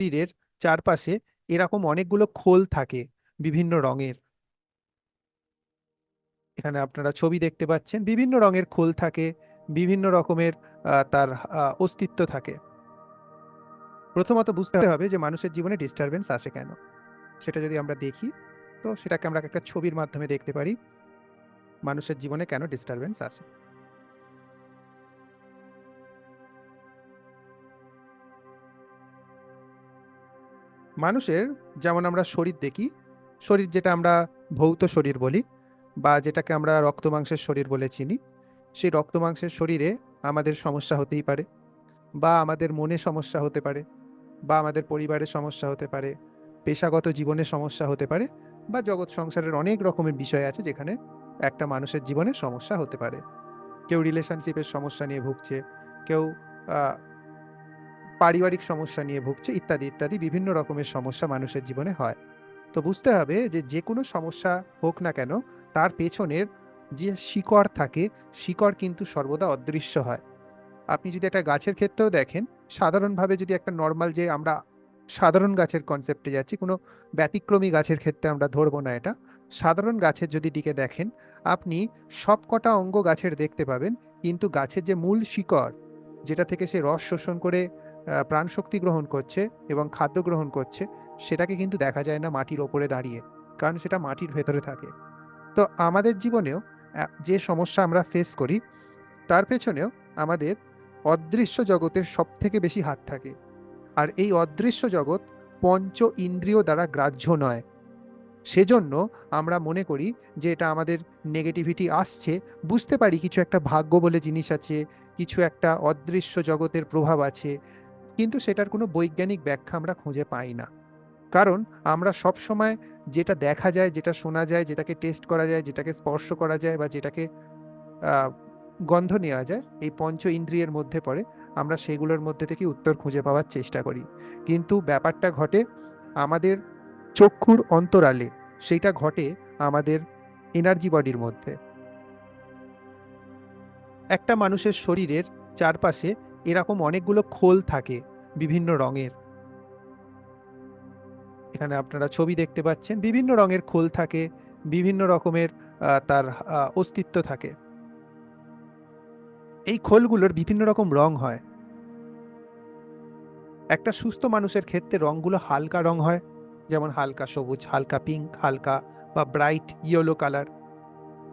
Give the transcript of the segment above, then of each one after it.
শরীরের চারপাশে এরকম অনেকগুলো খোল থাকে বিভিন্ন রঙের। এখানে আপনারা ছবি দেখতে পাচ্ছেন, বিভিন্ন রঙের খোল থাকে, বিভিন্ন রকমের তার অস্তিত্ব থাকে। প্রথমত বুঝতে হবে যে মানুষের জীবনে ডিস্টারবেন্স আসে কেন। সেটা যদি আমরা দেখি, তো সেটাকে আমরা একটা ছবির মাধ্যমে দেখতে পারি। মানুষের জীবনে কেন ডিস্টারবেন্স আসে? মানুষের, যেমন আমরা শরীর দেখি, শরীর যেটা আমরা ভৌত শরীর বলি, বা যেটাকে আমরা রক্ত মাংসের শরীর বলে চিনি, সেই রক্ত মাংসের শরীরে আমাদের সমস্যা হতেই পারে, বা আমাদের মনে সমস্যা হতে পারে, বা আমাদের পরিবারের সমস্যা হতে পারে, পেশাগত জীবনে সমস্যা হতে পারে, বা জগৎ সংসারের অনেক রকমের বিষয় আছে যেখানে একটা মানুষের জীবনে সমস্যা হতে পারে। কেউ রিলেশনশিপের সমস্যা নিয়ে ভুগছে, কেউ পারিবারিক সমস্যা নিয়ে ভুগছে ইত্যাদি ইত্যাদি বিভিন্ন রকমের সমস্যা মানুষের জীবনে হয়। তো বুঝতে হবে যে যে কোনো সমস্যা হোক না কেন, তার পেছনের যে শিকড় থাকে, শিকড় কিন্তু সর্বদা অদৃশ্য হয়। আপনি যদি একটা গাছের ক্ষেত্রেও দেখেন, সাধারণভাবে যদি একটা নর্মাল যে আমরা সাধারণ গাছের কনসেপ্টে যাচ্ছি, কোনো ব্যতিক্রমী গাছের ক্ষেত্রে আমরা ধরবো না এটা। সাধারণ গাছের যদি দিকে দেখেন, আপনি সবকটা অঙ্গ গাছের দেখতে পাবেন, কিন্তু গাছের যে মূল শিকড়, যেটা থেকে সে রস শোষণ করে প্রাণশক্তি গ্রহণ করছে এবং খাদ্য গ্রহণ করছে, সেটাকে কিন্তু দেখা যায় না মাটির ওপরে দাঁড়িয়ে, কারণ সেটা মাটির ভেতরে থাকে। তো আমাদের জীবনেও যে সমস্যা আমরা ফেস করি, তার পেছনেও আমাদের অদৃশ্য জগতের সব থেকে বেশি হাত থাকে। আর এই অদৃশ্য জগৎ পঞ্চ ইন্দ্রিয় দ্বারা গ্রাহ্য নয়। সেজন্য আমরা মনে করি যে এটা আমাদের নেগেটিভিটি আসছে, বুঝতে পারি কিছু একটা ভাগ্য বলে জিনিস আছে, কিছু একটা অদৃশ্য জগতের প্রভাব আছে কিন্তু সেটার কোনো বৈজ্ঞানিক ব্যাখ্যা আমরা খুঁজে পাই না। কারণ আমরা সব সময় যেটা দেখা যায়, যেটা শোনা যায়, যেটাকে টেস্ট করা যায়, যেটাকে স্পর্শ করা যায় বা যেটাকে গন্ধ নেওয়া যায়, এই পঞ্চ ইন্দ্রিয়ের মধ্যে পড়ে আমরা সেগুলোর মধ্যে থেকে উত্তর খুঁজে পাওয়ার চেষ্টা করি। কিন্তু ব্যাপারটা ঘটে আমাদের চক্ষুর অন্তরালে, সেটা ঘটে আমাদের এনার্জি বডির মধ্যে। একটা মানুষের শরীরের চারপাশে এরকম অনেকগুলো খোল থাকে বিভিন্ন রঙের। এখানে আপনারা ছবি দেখতে পাচ্ছেন, বিভিন্ন রঙের খোল থাকে, বিভিন্ন রকমের তার অস্তিত্ব থাকে। এই খোলগুলোর বিভিন্ন রকম রং হয়। একটা সুস্থ মানুষের ক্ষেত্রে রংগুলো হালকা রং হয়, যেমন হালকা সবুজ, হালকা পিঙ্ক হালকা বা ব্রাইট ইয়েলো কালার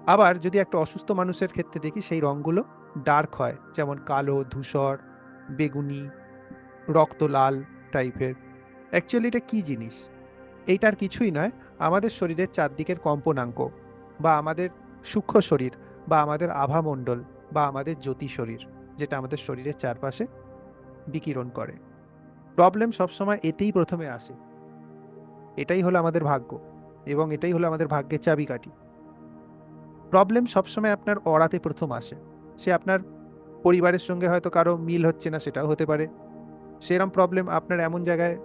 আবার যদি একটা অসুস্থ মানুষের ক্ষেত্রে দেখি, সেই রঙগুলো ডার্ক হয়, যেমন কালো, ধূসর, বেগুনি রক্ত লাল টাইপের অ্যাকচুয়ালি এটা কী জিনিস? এইটার কিছুই নয়, আমাদের শরীরের চারদিকের কম্পনাঙ্ক বা আমাদের সূক্ষ্ম শরীর বা আমাদের আভামণ্ডল বা আমাদের জ্যোতি শরীর, যেটা আমাদের শরীরের চারপাশে বিকিরণ করে। প্রবলেম সবসময় এতেই প্রথমে আসে। এটাই হলো আমাদের ভাগ্য এবং এটাই হলো আমাদের ভাগ্যের চাবিকাঠি। প্রবলেম সবসময় আপনার অড়াতে প্রথম আসে। সে আপনার পরিবারের সঙ্গে হয়তো কারও মিল হচ্ছে না, সেটাও হতে পারে। সেরম প্রবলেম আপনার এমন জায়গায়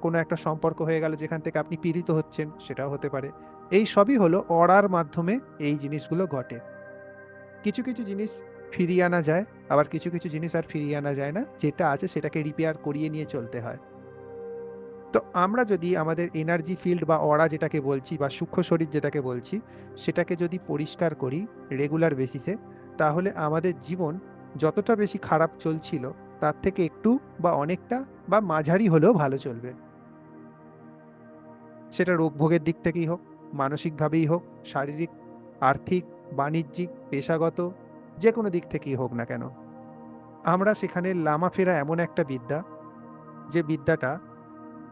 কোনো একটা সম্পর্ক হয়ে গেল যেখান থেকে আপনি পীড়িত হচ্ছেন, সেটাও হতে পারে। এই সবই হলো অড়ার মাধ্যমে এই জিনিসগুলো ঘটে। কিছু কিছু জিনিস ফিরিয়ে আনা যায়, আবার কিছু কিছু জিনিস আর ফিরিয়ে আনা যায় না। যেটা আছে সেটাকে রিপেয়ার করিয়ে নিয়ে চলতে হয়। তো আমরা যদি আমাদের এনার্জি ফিল্ড বা অরা যেটাকে বলছি বা সূক্ষ্ম শরীর যেটাকে বলছি, সেটাকে যদি পরিষ্কার করি রেগুলার বেসিসে তাহলে আমাদের জীবন যতটা বেশি খারাপ চলছিল, তার থেকে একটু বা অনেকটা বা মাঝারি হলেও ভালো চলবে। সেটা রোগ ভোগের দিক থেকেই হোক, মানসিকভাবেই হোক, শারীরিক, আর্থিক, বাণিজ্যিক, পেশাগত যে কোনো দিক থেকেই হোক না কেন। আমরা সেখানে লামা ফেরা এমন একটা বিদ্যা, যে বিদ্যাটা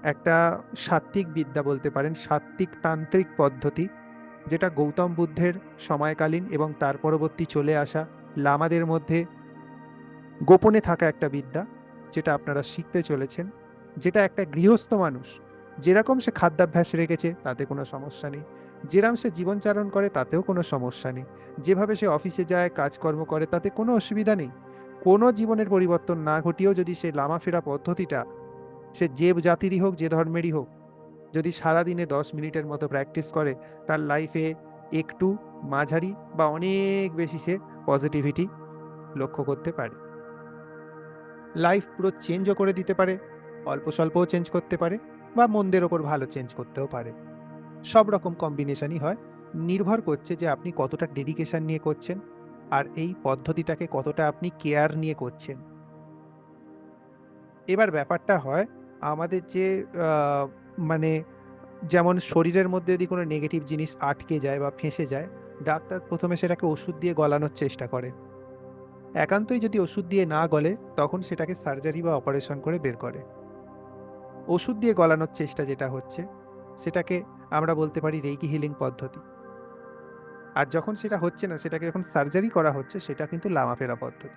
একটা সাত্ত্বিক বিদ্যা বলতে পারেন, সাত্ত্বিক তান্ত্রিক পদ্ধতি, যেটা গৌতম বুদ্ধের সময়কালীন এবং তার পরবর্তী চলে আসা লামাদের মধ্যে গোপনে থাকা একটা বিদ্যা, যেটা আপনারা শিখতে চলেছেন, যেটা একটা গৃহস্থ মানুষ, যেরকম সে খাদ্যাভ্যাস রেখেছে, তাতে কোনো সমস্যা নেই। যেরকম সে জীবনচারণ করে, তাতেও কোনো সমস্যা নেই। যেভাবে সে অফিসে যায়, কাজকর্ম করে, তাতে কোনো অসুবিধা নেই। কোনো জীবনের পরিবর্তন না ঘটিয়েও যদি সে লামা ফেরা পদ্ধতিটা সে যে জাতিরই হোক, যে ধর্মেরই হোক, যদি সারাদিনে দশ মিনিটের মতো প্র্যাকটিস করে, তার লাইফে একটু মাঝারি বা অনেক বেশি সে পজিটিভিটি লক্ষ্য করতে পারে। লাইফ পুরো চেঞ্জও করে দিতে পারে, অল্প স্বল্পও চেঞ্জ করতে পারে বা মন্দের ওপর ভালো চেঞ্জ করতেও পারে। সব রকম কম্বিনেশনই হয়, নির্ভর করছে যে আপনি কতটা ডেডিকেশন নিয়ে করছেন আর এই পদ্ধতিটাকে কতটা আপনি কেয়ার নিয়ে করছেন। এবার ব্যাপারটা হয় আমাদের যে মানে যেমন শরীরের মধ্যে যদি কোনো নেগেটিভ জিনিস আটকে যায় বা ফেঁসে যায়, ডাক্তার প্রথমে সেটাকে ওষুধ দিয়ে গলানোর চেষ্টা করে। একান্তই যদি ওষুধ দিয়ে না গলে, তখন সেটাকে সার্জারি বা অপারেশন করে বের করে। ওষুধ দিয়ে গলানোর চেষ্টা যেটা হচ্ছে, সেটাকে আমরা বলতে পারি রেইকি হিলিং পদ্ধতি। আর যখন সেটা হচ্ছে না, সেটাকে যখন সার্জারি করা হচ্ছে, সেটা কিন্তু লামা ফেরা পদ্ধতি।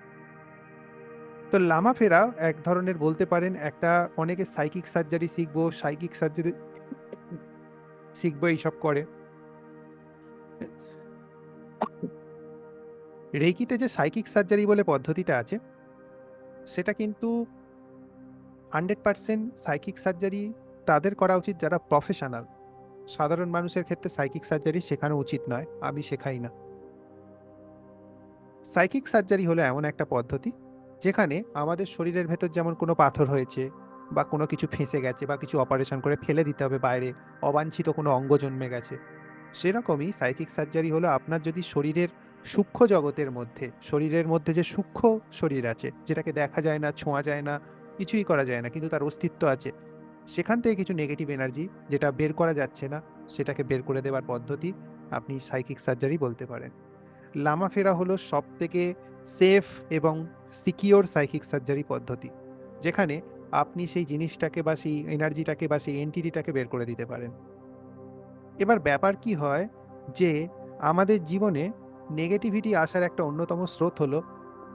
তো লামা ফেরা এক ধরনের বলতে পারেন একটা অনেকে সাইকিক সার্জারি শিখব সাইকিক সার্জারি শিখব, এইসব করে। রেকিতে যে সাইকিক সার্জারি বলে পদ্ধতিটা আছে, সেটা কিন্তু হান্ড্রেড পার্সেন্ট সাইকিক সার্জারি তাদের করা উচিত যারা প্রফেশনাল সাধারণ মানুষের ক্ষেত্রে সাইকিক সার্জারি শেখানো উচিত নয়, আমি শেখাই না। সাইকিক সার্জারি হলো এমন একটা পদ্ধতি যেখানে আমাদের শরীরের ভেতর যেমন কোনো পাথর হয়েছে বা কোনো কিছু ফেঁসে গেছে বা কিছু অপারেশন করে ফেলে দিতে হবে বাইরে, অবাঞ্ছিত কোনো অঙ্গ জন্মে গেছে, সেরকমই সাইকিক সার্জারি হলো আপনার যদি শরীরের সূক্ষ্ম জগতের মধ্যে, শরীরের মধ্যে যে সূক্ষ্ম শরীর আছে, যেটাকে দেখা যায় না, ছোঁয়া যায় না, কিছুই করা যায় না, কিন্তু তার অস্তিত্ব আছে, সেখান থেকে কিছু নেগেটিভ এনার্জি যেটা বের করা যাচ্ছে না, সেটাকে বের করে দেওয়ার পদ্ধতি আপনি সাইকিক সার্জারি বলতে পারেন। লামা ফেরা হলো সব থেকে সেফ এবং সিকিওর সাইকিক সার্জারি পদ্ধতি, যেখানে আপনি সেই জিনিসটাকে বা সেই এনার্জিটাকে বা সেই এন্টিটিটাকে বের করে দিতে পারেন। এবার ব্যাপার কি হয় যে আমাদের জীবনে নেগেটিভিটি আসার একটা অন্যতম স্রোত হলো,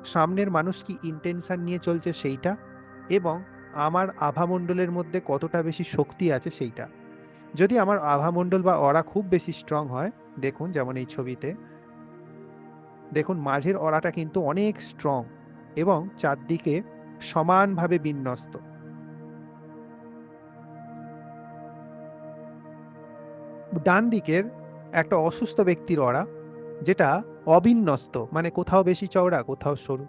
সামনের মানুষ কি ইন্টেনশন নিয়ে চলছে সেইটা এবং আমার আভামণ্ডলের মধ্যে কতটা বেশি শক্তি আছে সেইটা। যদি আমার আভামণ্ডল বা অরা খুব বেশি স্ট্রং হয়, দেখুন যেমন এই ছবিতে দেখুন, মাঝের অরাটা কিন্তু অনেক স্ট্রং এবং চারদিকে সমানভাবে বিন্যস্ত। ডান দিকের একটা অসুস্থ ব্যক্তির অরা, যেটা অবিন্যস্ত মানে কোথাও বেশি চওড়া, কোথাও সরু।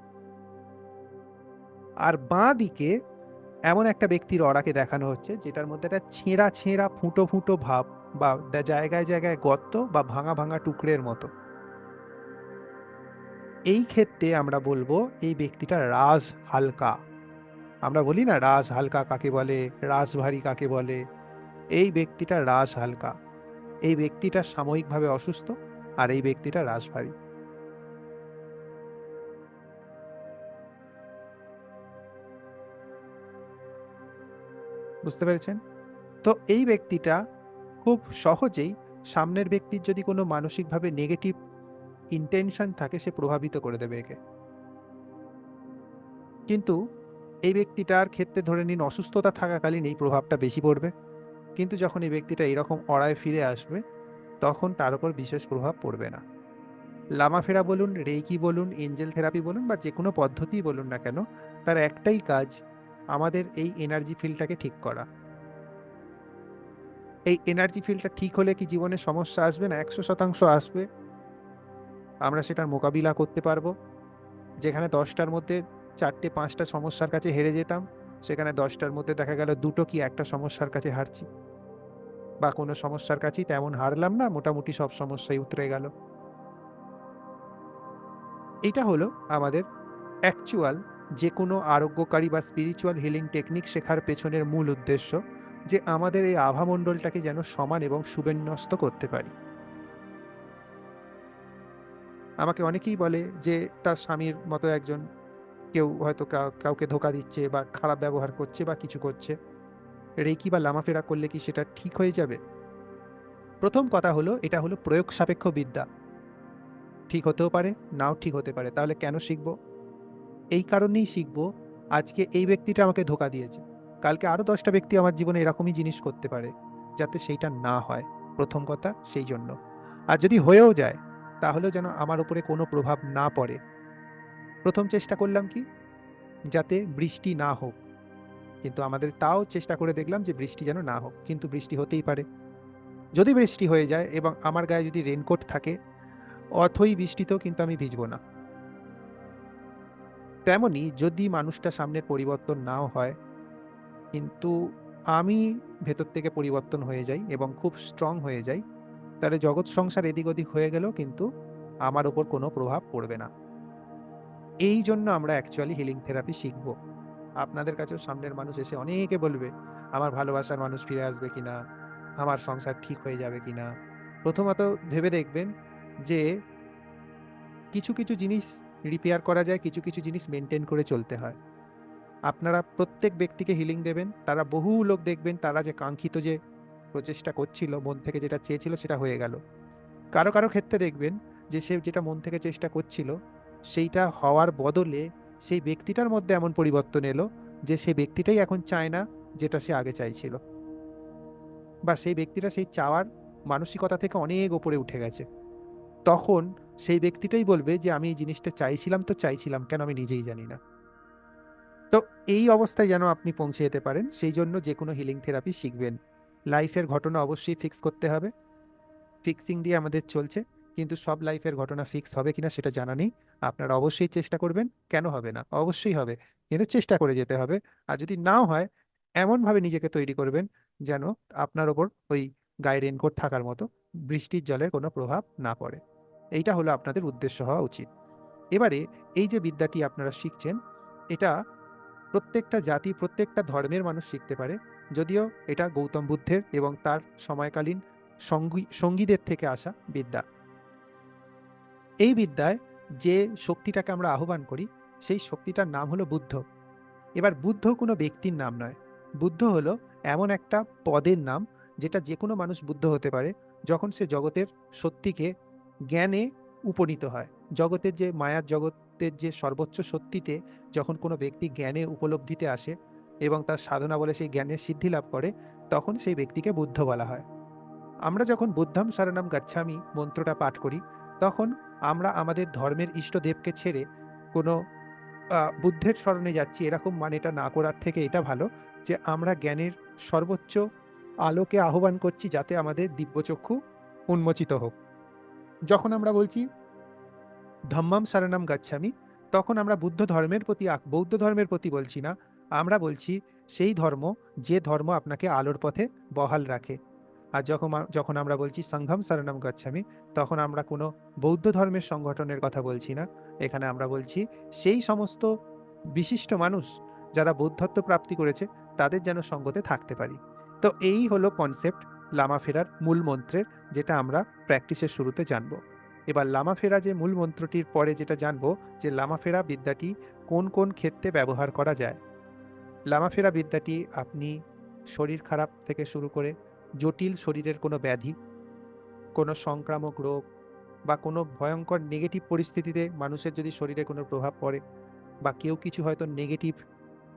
আর বাঁ দিকে এমন একটা ব্যক্তির অরাকে দেখানো হচ্ছে, যেটার মধ্যে একটা ছেঁড়া ছেঁড়া, ফুটো ফুটো ভাব বা জায়গায় জায়গায় গর্ত বা ভাঙা ভাঙা টুকরের মতো। এই ক্ষেত্রে আমরা বলব এই ব্যক্তিটা রাজ হালকা। আমরা বলি না রাজ হালকা কাকে বলে রাজ ভারী কাকে বলে। এই ব্যক্তিটা রাজ হালকা। এই ব্যক্তিটা সাময়িকভাবে অসুস্থ আর এই ব্যক্তিটা রাজ ভারী বুঝতে পেরেছেন? তো এই ব্যক্তিটা খুব সহজেই সামনের ব্যক্তির যদি কোনো মানসিকভাবে নেগেটিভ ইন্টেনশন থাকে, সে প্রভাবিত করে দেবে একে। কিন্তু এই ব্যক্তিটার ক্ষেত্রে ধরে নিন, অসুস্থতা থাকাকালীন এই প্রভাবটা বেশি পড়বে। কিন্তু যখন এই ব্যক্তিটা এরকম অড়ায় ফিরে আসবে, তখন তার উপর বিশেষ প্রভাব পড়বে না। লামাফেরা বলুন, রেইকি বলুন, এঞ্জেল থেরাপি বলুন বা যে কোনো পদ্ধতিই বলুন না কেন, তার একটাই কাজ আমাদের এই এনার্জি ফিল্ডটাকে ঠিক করা। এই এনার্জি ফিল্ডটা ঠিক হলে কি জীবনে সমস্যা আসবে না? একশো শতাংশ আসবে। আমরা সেটার মোকাবিলা করতে পারব। যেখানে দশটার মধ্যে চারটে, পাঁচটা সমস্যার কাছে হেরে যেতাম, সেখানে দশটার মধ্যে দেখা গেল দুটো কি একটা সমস্যার কাছে হারছি। বা কোনো সমস্যার কাছেই তেমন হারলাম না, মোটামুটি সব সমস্যাই উতরে গেল। এটা হলো আমাদের অ্যাকচুয়াল যে কোনো আরোগ্যকারী বা স্পিরিচুয়াল হিলিং টেকনিক শেখার পেছনের মূল উদ্দেশ্য, যে আমাদের এই আভামণ্ডলটাকে যেন সমান এবং সুবিন্যস্ত করতে পারি। আমাকে অনেকেই বলে যে, তার স্বামীর মতো একজন কেউ হয়তো কাউকে ধোকা দিচ্ছে বা খারাপ ব্যবহার করছে বা কিছু করছে। রেকি বা লামাফেরা করলে কি সেটা ঠিক হয়ে যাবে? প্রথম কথা হলো, এটা হলো প্রয়োগ সাপেক্ষ বিদ্যা। ঠিক হতেও পারে, নাও ঠিক হতে পারে। তাহলে কেন শিখব? এই কারণেই শিখব, আজকে এই ব্যক্তিটা আমাকে ধোকা দিয়েছে। কালকে আরও দশটা ব্যক্তি আমার জীবনে এরকমই জিনিস করতে পারে, যাতে সেইটা না হয়। প্রথম কথা, সেই জন্য। আর যদি হয়েও যায় তাহলেও যেন আমার উপরে কোনো প্রভাব না পড়ে। প্রথম চেষ্টা করলাম কি? যাতে বৃষ্টি না হোক। কিন্তু আমাদের তাও চেষ্টা করে দেখলাম যে বৃষ্টি যেন না হোক, কিন্তু বৃষ্টি হতেই পারে। যদি বৃষ্টি হয়ে যায় এবং আমার গায়ে যদি রেনকোট থাকে, অথই বৃষ্টিতেও কিন্তু আমি ভিজবো না। তেমনি যদি মানুষটা সামনের পরিবর্তন নাও হয়, কিন্তু আমি ভেতর থেকে পরিবর্তন হয়ে যাই এবং খুব স্ট্রং হয়ে যাই তাহলে জগৎ সংসার এদিক ওদিক হয়ে গেলেও কিন্তু আমার ওপর কোনো প্রভাব পড়বে না। এই জন্য আমরা অ্যাকচুয়ালি হিলিং থেরাপি শিখব। আপনাদের কাছেও সামনের মানুষ এসে অনেকে বলবে, আমার ভালোবাসার মানুষ ফিরে আসবে কি না আমার সংসার ঠিক হয়ে যাবে কি না প্রথমত ভেবে দেখবেন যে কিছু কিছু জিনিস রিপেয়ার করা যায়, কিছু কিছু জিনিস মেনটেন করে চলতে হয়। আপনারা প্রত্যেক ব্যক্তিকে হিলিং দেবেন, তারা বহু লোক দেখবেন, তারা যে কাঙ্ক্ষিত যে প্রচেষ্টা করছিল, মন থেকে যেটা চেয়েছিল সেটা হয়ে গেল। কারও কারও ক্ষেত্রে দেখবেন যে সে যেটা মন থেকে চেষ্টা করছিল, সেইটা হওয়ার বদলে সেই ব্যক্তিটার মধ্যে এমন পরিবর্তন এলো যে সেই ব্যক্তিটাই এখন চায় না যেটা সে আগে চাইছিল। বা সেই ব্যক্তিটা সেই চাওয়ার মানসিকতা থেকে অনেক ওপরে উঠে গেছে। তখন সেই ব্যক্তিটাই বলবে যে, আমি এই জিনিসটা চাইছিলাম তো চাইছিলাম, কেন আমি নিজেই জানি না? তো এই অবস্থায় যেন আপনি পৌঁছে যেতে পারেন, সেই জন্য যে কোনো হিলিং থেরাপি শিখবেন। লাইফের ঘটনা অবশ্যই ফিক্স করতে হবে। ফিক্সিং দিয়ে আমাদের চলছে, কিন্তু সব লাইফের ঘটনা ফিক্স হবে কিনা সেটা জানা নেই। আপনারা অবশ্যই চেষ্টা করবেন, কেন হবে না? অবশ্যই হবে, কিন্তু চেষ্টা করে যেতে হবে। আর যদি নাও হয়, এমনভাবে নিজেকে তৈরি করবেন যেন আপনার ওপর ওই গায়ে রেনকোট থাকার মতো বৃষ্টির জলের কোনো প্রভাব না পড়ে। এইটা হলো আপনাদের উদ্দেশ্য হওয়া উচিত। এবারে এই যে বিদ্যাটি আপনারা শিখছেন, এটা প্রত্যেকটা জাতি, প্রত্যেকটা ধর্মের মানুষ শিখতে পারে। যদিও এটা গৌতম বুদ্ধের এবং তার সময়কালীন সঙ্গী, সঙ্গীদের থেকে আসা বিদ্যা। এই বিদ্যায় যে শক্তিটাকে আমরা আহ্বান করি, সেই শক্তিটার নাম হলো বুদ্ধ। এবার বুদ্ধ কোনো ব্যক্তির নাম নয়। বুদ্ধ হলো এমন একটা পদের নাম যেটা যে কোনো মানুষ বুদ্ধ হতে পারে যখন সে জগতের সত্যিকে জ্ঞানে উপনীত হয়। জগতের যে মায়ার জগতের যে সর্বোচ্চ সত্যিতে যখন কোনো ব্যক্তি জ্ঞানে উপলব্ধিতে আসে এবং তার সাধনা বলে সেই জ্ঞানের সিদ্ধি লাভ করে, তখন সেই ব্যক্তিকে বুদ্ধ বলা হয়। আমরা যখন বুদ্ধাম শরণম গাচ্ছামি মন্ত্রটা পাঠ করি, তখন আমরা আমাদের ধর্মের ইষ্টদেবকে ছেড়ে কোনো বুদ্ধের স্মরণে যাচ্ছি, এরকম মানেটা না করার থেকে এটা ভালো যে আমরা জ্ঞানের সর্বোচ্চ আলোকে আহ্বান করছি যাতে আমাদের দিব্যচক্ষু উন্মোচিত হোক। যখন আমরা বলছি ধম্মাম শরণম গাচ্ছামি, তখন আমরা বুদ্ধ ধর্মের প্রতি বৌদ্ধ ধর্মের প্রতি বলছি না আমরা বলছি, সেই ধর্ম, যে ধর্ম আপনাকে আলোর পথে বহাল রাখে। আর যখন যখন আমরা বলছি সংঘম শরণম গাচ্ছামি তখন আমরা কোনো বৌদ্ধ ধর্মের সংগঠনের কথা বলছি না। এখানে আমরা বলছি, সেই সমস্ত বিশিষ্ট মানুষ যারা বৌদ্ধত্ব প্রাপ্তি করেছে, তাদের যেন সঙ্গতে থাকতে পারি। তো এই হলো কনসেপ্ট লামা ফেরার মূল মন্ত্রের, যেটা আমরা প্র্যাকটিসের শুরুতে জানব। এবার লামা ফেরা যে মূল মন্ত্রটির পরে যেটা জানব, যে লামা ফেরা বিদ্যাটি কোন কোন ক্ষেত্রে ব্যবহার করা যায় লামা ফেরা বিদ্যাটি আপনি শরীর খারাপ থেকে শুরু করে জটিল শরীরের কোনো ব্যাধি, কোনো সংক্রামক রোগ বা কোনো ভয়ঙ্কর নেগেটিভ পরিস্থিতিতে মানুষের যদি শরীরে কোনো প্রভাব পড়ে বা কেউ কিছু হয়তো নেগেটিভ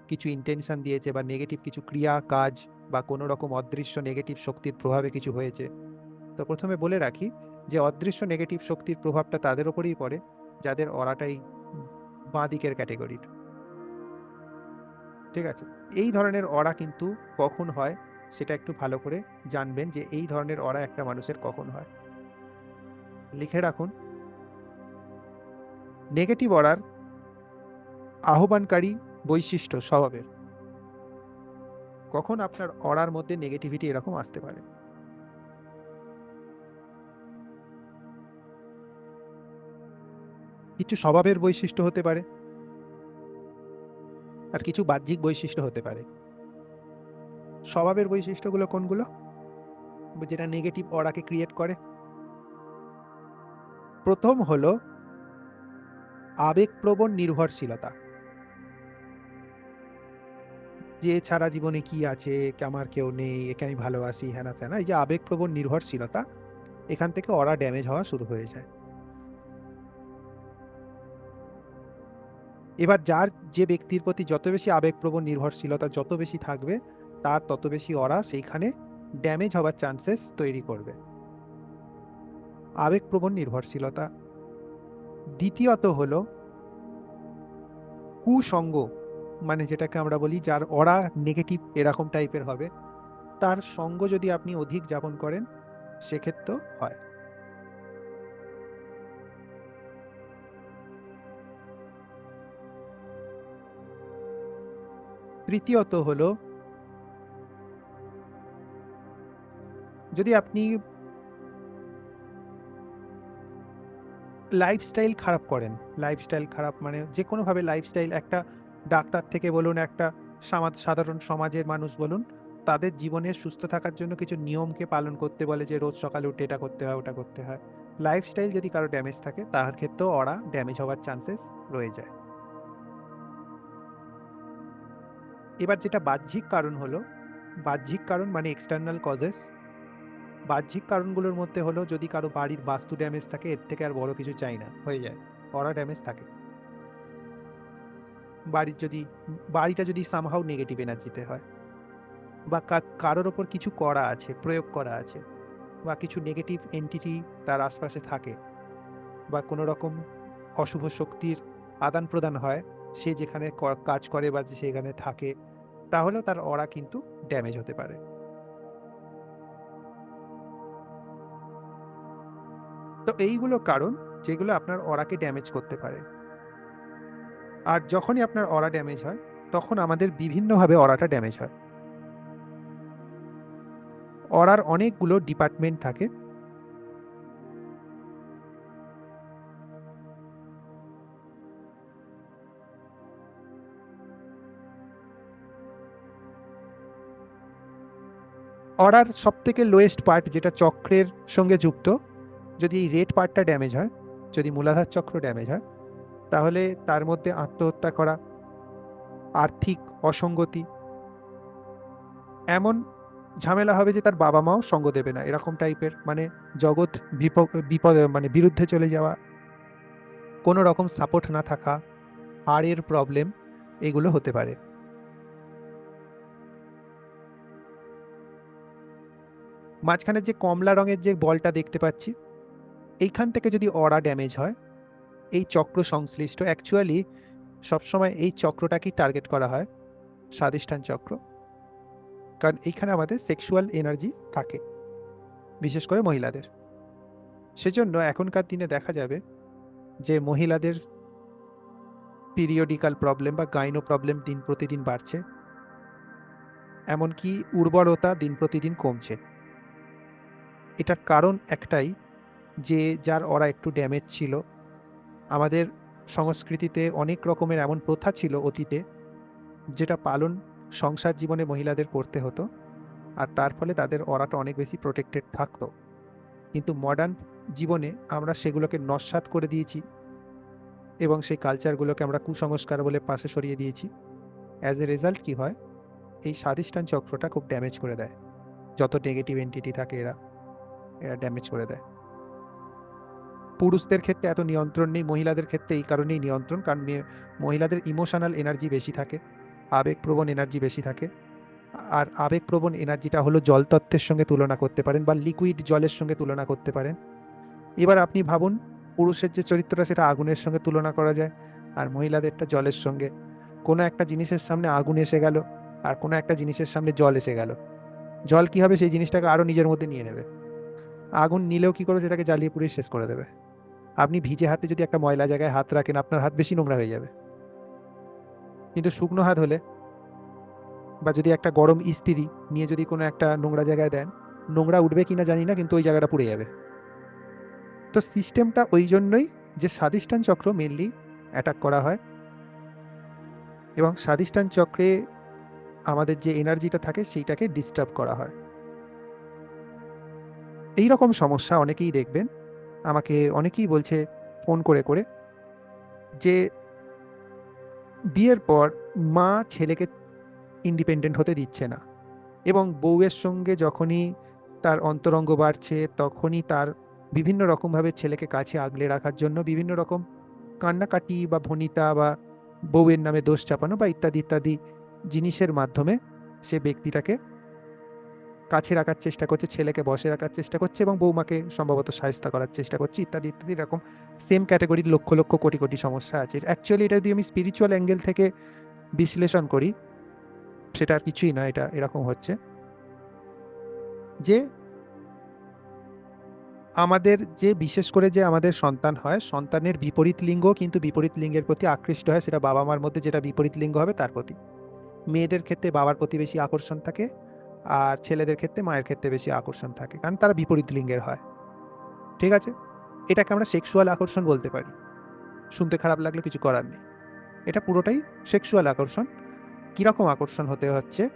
কিছু ইন্টেনশন দিয়েছে বা নেগেটিভ কিছু ক্রিয়া, কাজ বা কোনো রকম অদৃশ্য নেগেটিভ শক্তির প্রভাবে কিছু হয়েছে, তো প্রথমে বলে রাখি যে অদৃশ্য নেগেটিভ শক্তির প্রভাবটা তাদের ওপরেই পড়ে, যাদের অরাটাই বাঁ দিকের ক্যাটেগরির ঠিক আছে? এই ধরনের অরা কিন্তু কখন হয় সেটা একটু ভালো করে জানবেন যে এই ধরনের অরা একটা মানুষের কখন হয়। লিখে রাখুন। নেগেটিভ অরার আহ্বানকারী বৈশিষ্ট্য স্বভাবের। কখন আপনার অরার মধ্যে নেগেটিভিটি এরকম আসতে পারে? কিছু স্বভাবের বৈশিষ্ট্য হতে পারে। আর কিছু বাহ্যিক বৈশিষ্ট্য হতে পারে। স্বভাবের বৈশিষ্ট্যগুলো কোনগুলো? যেটা নেগেটিভ অরাকে ক্রিয়েট করে। প্রথম হলো আবেগপ্রবণ নির্ভরশীলতা। যে ছাড়া জীবনে কি আছে আমার কেউ নেই, একে আমি ভালোবাসি, হ্যানা ত্যানা, এই যে আবেগপ্রবণ নির্ভরশীলতা, এখান থেকে অরা ড্যামেজ হওয়া শুরু হয়ে যায়। এবার যার যে ব্যক্তির প্রতি যত বেশি আবেগপ্রবণ, নির্ভরশীলতা যত বেশি থাকবে, তার তত বেশি অরা সেইখানে ড্যামেজ হওয়ার চান্সেস তৈরি করবে। আবেগপ্রবণ, নির্ভরশীলতা। দ্বিতীয়ত হলো কুসঙ্গ মানে যেটাকে আমরা বলি, যার অরা নেগেটিভ এরকম টাইপের হবে, তার সঙ্গ যদি আপনি অধিক যাপন করেন, সেক্ষেত্রেও হয়। তৃতীয়ত হল, যদি আপনি লাইফস্টাইল খারাপ করেন লাইফস্টাইল খারাপ মানে যে কোনোভাবে লাইফস্টাইল একটা ডাক্তার থেকে বলুন, একটা সাধারণ সমাজের মানুষ বলুন, তাদের জীবনে সুস্থ থাকার জন্য কিছু নিয়মকে পালন করতে বলে যে রোজ সকালে উঠে এটা করতে হয়, ওটা করতে হয়। লাইফস্টাইল যদি কারও ড্যামেজ থাকে, তার ক্ষেত্রেও ওরা ড্যামেজ হওয়ার চান্সেস রয়ে যায়। এবার যেটা বাহ্যিক কারণ হলো, বাহ্যিক কারণ মানে এক্সটার্নাল কজেস বাহ্যিক কারণগুলোর মধ্যে হলো যদি কারও বাড়ির বাস্তু ড্যামেজ থাকে, এর থেকে আর বড় কিছু চাই না, হয়ে যায়। অরা ড্যামেজ থাকে। বাড়ির যদি, বাড়িটা যদি সামহাও নেগেটিভ এনার্জিতে হয়, বা কারোর ওপর কিছু করা আছে, প্রয়োগ করা আছে, বা কিছু নেগেটিভ এন্টিটি তার আশপাশে থাকে, বা কোনো রকম অশুভ শক্তির আদান প্রদান হয় সে যেখানে কাজ করে বা সেখানে থাকে, তাহলেও তার অরা কিন্তু ড্যামেজ হতে পারে। তো এইগুলো কারণ যেগুলো আপনার অরাকে ড্যামেজ করতে পারে। আর যখনই আপনার অরা ড্যামেজ হয়, তখন আমাদের বিভিন্নভাবে অরাটা ড্যামেজ হয়। অরার অনেকগুলো ডিপার্টমেন্ট থাকে অরার সব থেকে লোয়েস্ট পার্ট যেটা চক্রের সঙ্গে যুক্ত, যদি এই রেড পার্টটা ড্যামেজ হয়, যদি মূলাধার চক্র ড্যামেজ হয়, তাহলে তার মধ্যে আত্মহত্যা করা, আর্থিক অসঙ্গতি। এমন ঝামেলা হবে যে তার বাবা মাও সঙ্গ দেবে না, এরকম টাইপের মানে জগৎ বিপদ মানে বিরুদ্ধে চলে যাওয়া, কোনো রকম সাপোর্ট না থাকা, হাড়ের প্রবলেম এগুলো হতে পারে। মাঝখানে যে কমলা রঙের যে বলটা দেখতে পাচ্ছি, এইখান থেকে যদি অরা ড্যামেজ হয়, এই চক্র সংশ্লিষ্ট অ্যাকচুয়ালি সবসময় এই চক্রটাকেই টার্গেট করা হয় স্বাদিষ্ঠান চক্র, কারণ এইখানে আমাদের সেক্সুয়াল এনার্জি থাকে, বিশেষ করে মহিলাদের। সেজন্য এখনকার দিনে দেখা যাবে যে মহিলাদের পিরিয়ডিক্যাল প্রবলেম বা গাইনো প্রবলেম দিন প্রতিদিন বাড়ছে, এমনকি উর্বরতা দিন প্রতিদিন কমছে। এটার কারণ একটাই যে যার ওরা একটু ড্যামেজ ছিল। আমাদের সংস্কৃতিতে অনেক রকমের এমন প্রথা ছিল অতীতে, যেটা পালন সংসার জীবনে মহিলাদের করতে হতো আর তার ফলে তাদের অরাটা অনেক বেশি প্রোটেক্টেড থাকতো। কিন্তু মডার্ন জীবনে আমরা সেগুলোকে নস্বাত করে দিয়েছি এবং সেই কালচারগুলোকে আমরা কুসংস্কার বলে পাশে সরিয়ে দিয়েছি। অ্যাজ এ রেজাল্ট কি হয়? এই স্বাদিষ্ঠান চক্রটা খুব ড্যামেজ করে দেয়। যত নেগেটিভ এন্টিটি থাকে এরা। এরা ড্যামেজ করে দেয়। পুরুষদের ক্ষেত্রে এত নিয়ন্ত্রণ নেই, মহিলাদের ক্ষেত্রে এই কারণেই নিয়ন্ত্রণ, কারণ মহিলাদের ইমোশনাল এনার্জি বেশি থাকে, আবেগপ্রবণ এনার্জি বেশি থাকে। আর আবেগপ্রবণ এনার্জিটা হলো জলতত্ত্বের সঙ্গে তুলনা করতে পারেন বা লিকুইড জলের সঙ্গে তুলনা করতে পারেন। এবার আপনি ভাবুন, পুরুষের যে চরিত্রটা, সেটা আগুনের সঙ্গে তুলনা করা যায়, আর মহিলাদেরটা জলের সঙ্গে। কোনো একটা জিনিসের সামনে আগুন এসে গেল, আর কোনো একটা জিনিসের সামনে জল এসে গেল। জল কি হবে, সেই জিনিসটাকে আরও নিজের মধ্যে নিয়ে নেবে। আগুন নিলেও কি করে সেটাকে জ্বালিয়ে পুড়িয়ে শেষ করে দেবে? আপনি ভিজে হাতে যদি একটা ময়লা জায়গায় হাত রাখেন, আপনার হাত বেশি নোংরা হয়ে যাবে। কিন্তু শুকনো হাত হলে বা যদি একটা গরম ইস্ত্রি নিয়ে যদি কোনো একটা নোংরা জায়গায় দেন, নোংরা উঠবে কিনা জানি না, কিন্তু ওই জায়গাটা পুড়ে যাবে। তো সিস্টেমটা ওই জন্যই যে স্বাধিষ্ঠান চক্র মেনলি অ্যাটাক করা হয় এবং স্বাধিষ্ঠান চক্রে আমাদের যে এনার্জিটা থাকে, সেইটাকে ডিস্টার্ব করা হয়। এই রকম সমস্যা অনেকেই দেখবেন। আমাকে অনেকেই বলছে ফোন করে করে যে বিয়ের পর মা ছেলেকে ইন্ডিপেন্ডেন্ট হতে দিচ্ছে না এবং বউয়ের সঙ্গে যখনই তার অন্তরঙ্গ বাড়ছে, তখনই তার বিভিন্ন রকমভাবে ছেলেকে কাছে আগলে রাখার জন্য বিভিন্ন রকম কান্নাকাটি বা ভনিতা বা বউয়ের নামে দোষ চাপানো বা ইত্যাদি ইত্যাদি জিনিসের মাধ্যমে সে ব্যক্তিটাকে কাছে রাখার চেষ্টা করছে, ছেলেকে বসে রাখার চেষ্টা করছে এবং বৌমাকে সম্ভবত সাহায্য করার চেষ্টা করছে, ইত্যাদি ইত্যাদি, এরকম সেম ক্যাটাগরির লক্ষ লক্ষ কোটি কোটি সমস্যা আছে। অ্যাকচুয়ালি এটা যদি আমি স্পিরিচুয়াল অ্যাঙ্গেল থেকে বিশ্লেষণ করি, সেটা আর কিছুই না এটা এরকম হচ্ছে যে আমাদের যে, বিশেষ করে যে আমাদের সন্তান হয়, সন্তানের বিপরীত লিঙ্গ কিন্তু বিপরীত লিঙ্গের প্রতি আকৃষ্ট হয়, সেটা বাবা মার মধ্যে যেটা বিপরীত লিঙ্গ হবে, তার প্রতি। মেয়েদের ক্ষেত্রে বাবার প্রতি বেশি আকর্ষণ থাকে আর ছেলেদের ক্ষেত্রে মায়ের ক্ষেত্রে বেশি আকর্ষণ থাকে, কারণ তারা বিপরীত লিঙ্গের হয়। ঠিক আছে? এটাকে আমরা সেক্সুয়াল আকর্ষণ বলতে পারি। শুনতে খারাপ লাগলে কিছু করার নেই। এটা পুরোটাই সেক্সুয়াল আকর্ষণ। কীরকম আকর্ষণ হতে হচ্ছে?